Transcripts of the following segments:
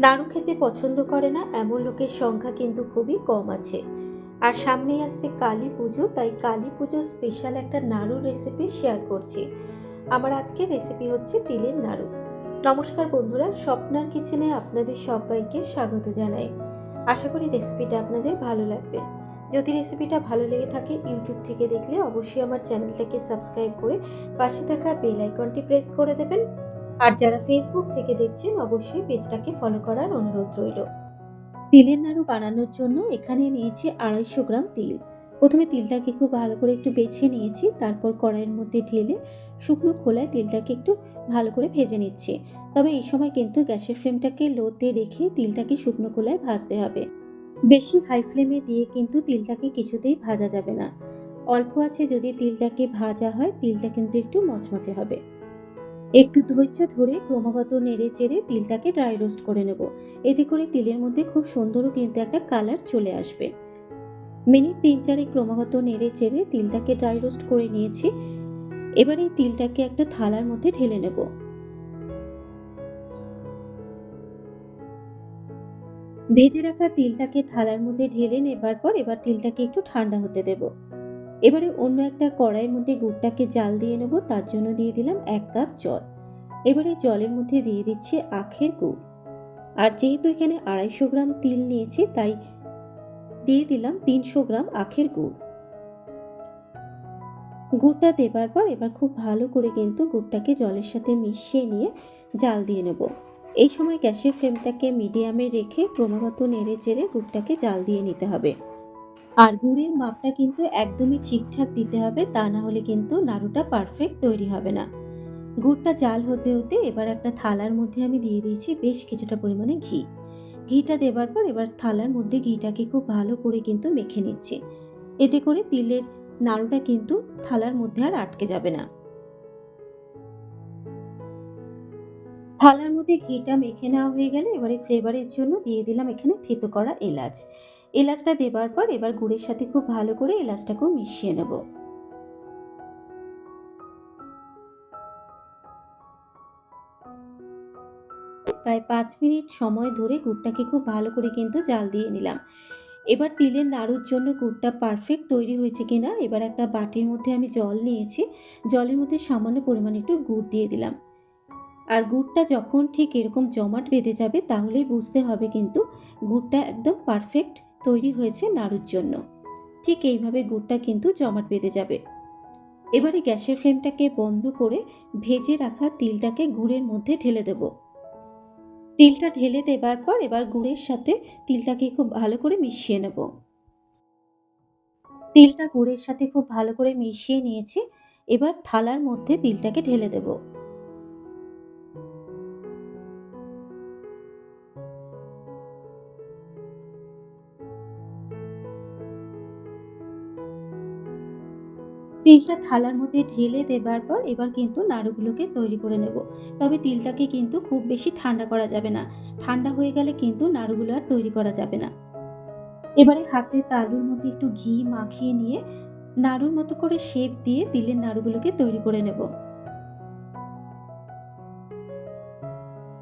নাড়ু খেতে পছন্দ করে না, এমন লোকের সংখ্যা কিন্তু খুবই কম আছে। আর সামনেই আসছে কালী পুজো, তাই কালী পুজো স্পেশাল একটা নাড়ু রেসিপি শেয়ার করছি। আমার আজকের রেসিপি হচ্ছে তিলের নাড়ু। নমস্কার বন্ধুরা, স্বপ্নার কিচেনে আপনাদের সবাইকে স্বাগত জানাই। আশা করি রেসিপিটা আপনাদের ভালো লাগবে। যদি রেসিপিটা ভালো লেগে থাকে, ইউটিউব থেকে দেখলে অবশ্যই আমার চ্যানেলটাকে সাবস্ক্রাইব করে পাশে থাকা বেল আইকনটি প্রেস করে দেবেন। আর যারা ফেসবুক থেকে দেখছেন, অবশ্যই পেজটাকে ফলো করার অনুরোধ রইল। তিলের নাড়ু বানানোর জন্য এখানে নিয়েছি আড়াইশো গ্রাম তিল। প্রথমে তিলটাকে খুব ভালো করে একটু বেছে নিয়েছি, তারপর কড়াইয়ের মধ্যে ঢেলে শুকনো খোলায় তিলটাকে একটু ভালো করে ভেজে নিচ্ছি। তবে এই সময় কিন্তু গ্যাসের ফ্লেমটাকে লোতে রেখে তিলটাকে শুকনো খোলায় ভাজতে হবে। বেশি হাই ফ্লেমে দিয়ে কিন্তু তিলটাকে কিছুতেই ভাজা যাবে না। অল্প আছে যদি তিলটাকে ভাজা হয়, তিলটা কিন্তু একটু মচমচে হবে। একটু ধৈর্য ধরে ক্রমাগত নেড়ে চেড়ে তিলটাকে ড্রাই রোস্ট করে নেব। এতে করে তিলের মধ্যে খুব সুন্দরও কিন্তু একটা কালার চলে আসবে। মিনিট তিন চারে ক্রমাগত নেড়ে চেড়ে তিলটাকে ড্রাই রোস্ট করে নিয়েছি। এবার এই তিলটাকে একটা থালার মধ্যে ঢেলে নেব। ভেজে রাখা তিলটাকে থালার মধ্যে ঢেলে নেবার পর এবার তিলটাকে একটু ঠান্ডা হতে দেব। এবারে অন্য একটা কড়াইয়ের মধ্যে গুড়টাকে জাল দিয়ে নেব, তার জন্য দিয়ে দিলাম এক কাপ জল। এবারে জলের মধ্যে দিয়ে দিচ্ছি আখের গুড়। আর যেহেতু এখানে আড়াইশো গ্রাম তিল নিয়েছি, তাই দিয়ে দিলাম তিনশো গ্রাম আখের গুড়। গুড়টা দেবার পর এবার খুব ভালো করে কিন্তু গুড়টাকে জলের সাথে মিশিয়ে নিয়ে জাল দিয়ে নেব। এই সময় গ্যাসের ফ্লেমটাকে মিডিয়ামে রেখে ক্রমাগত নেড়ে চেড়ে গুড়টাকে জাল দিয়ে নিতে হবে। আর গুড়ের মাপটা কিন্তু একদমই ঠিকঠাক দিতে হবে, তা না হলে কিন্তু নাড়ুটা পারফেক্ট তৈরি হবে না। গুড়টা জাল হতে হতে এবার একটা থালার মধ্যে আমি দিয়ে দিয়েছি বেশ কিছুটা পরিমাণে ঘি। ঘিটা দেবার পর এবার থালার মধ্যে ঘিটাকে খুব ভালো করে কিন্তু মেখে নিচ্ছি। এতে করে তিলের নাড়ুটা কিন্তু থালার মধ্যে আর আটকে যাবে না। থালার মধ্যে ঘিটা মেখে নেওয়া হয়ে গেলে এবারে ফ্লেভারের জন্য দিয়ে দিলাম এখানে থেতো করা এলাচ। এলাচটা দেবার পর এবার গুড়ের সাথে খুব ভালো করে এলাচটাকেও মিশিয়ে নেব। প্রায় পাঁচ মিনিট সময় ধরে গুড়টাকে খুব ভালো করে কিন্তু জাল দিয়ে নিলাম। এবার তিলের নাড়ুর জন্য গুড়টা পারফেক্ট তৈরি হয়েছে কিনা, এবার একটা বাটির মধ্যে আমি জল নিয়েছি। জলের মধ্যে সামান্য পরিমাণে একটু গুড় দিয়ে দিলাম। আর গুড়টা যখন ঠিক এরকম জমাট বেঁধে যাবে, তাহলেই বুঝতে হবে কিন্তু গুড়টা একদম পারফেক্ট তৈরি হয়েছে নাড়ুর জন্য। ঠিক এইভাবে গুড়টা কিন্তু জমাট বেঁধে যাবে। এবারে গ্যাসের ফ্লেমটাকে বন্ধ করে ভেজে রাখা তিলটাকে গুড়ের মধ্যে ঢেলে দেব। তিলটা ঢেলে দেবার পর এবার গুড়ের সাথে তিলটাকে খুব ভালো করে মিশিয়ে নেব। তিলটা গুড়ের সাথে খুব ভালো করে মিশিয়ে নিয়েছি। এবার থালার মধ্যে তিলটাকে ঢেলে দেবো। তিলটা থালার মধ্যে ঢেলে দেবার পর এবার কিন্তু নাড়ুগুলোকে তৈরি করে নেব। তবে তিলটাকে কিন্তু খুব বেশি ঠান্ডা করা যাবে না। ঠান্ডা হয়ে গেলে কিন্তু নাড়ুগুলো আর তৈরি করা যাবে না। এবারে হাতে তালুর মধ্যে একটু ঘি মাখিয়ে নিয়ে নাড়ুর মতো করে শেপ দিয়ে তিলের নাড়ুগুলোকে তৈরি করে নেব।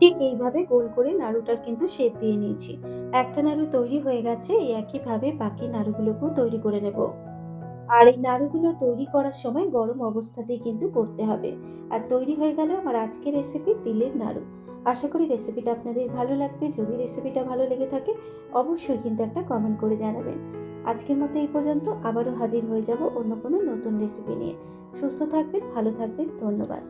ঠিক এইভাবে গোল করে নাড়ুটার কিন্তু শেপ দিয়ে নিয়েছি। একটা নাড়ু তৈরি হয়ে গেছে, এই একইভাবে বাকি নাড়ুগুলোকেও তৈরি করে নেব। আর এই নাড়ুগুলো তৈরি করার সময় গরম অবস্থাতেই কিন্তু করতে হবে। আর তৈরি হয়ে গেল আমার আজকের রেসিপি তিলের নাড়ু। আশা করি রেসিপিটা আপনাদের ভালো লাগবে। যদি রেসিপিটা ভালো লেগে থাকে, অবশ্যই কিন্তু একটা কমেন্ট করে জানাবেন। আজকের মতো এই পর্যন্ত আবারও হাজির হয়ে যাব অন্য কোনো নতুন রেসিপি নিয়ে। সুস্থ থাকবেন, ভালো থাকবেন, ধন্যবাদ।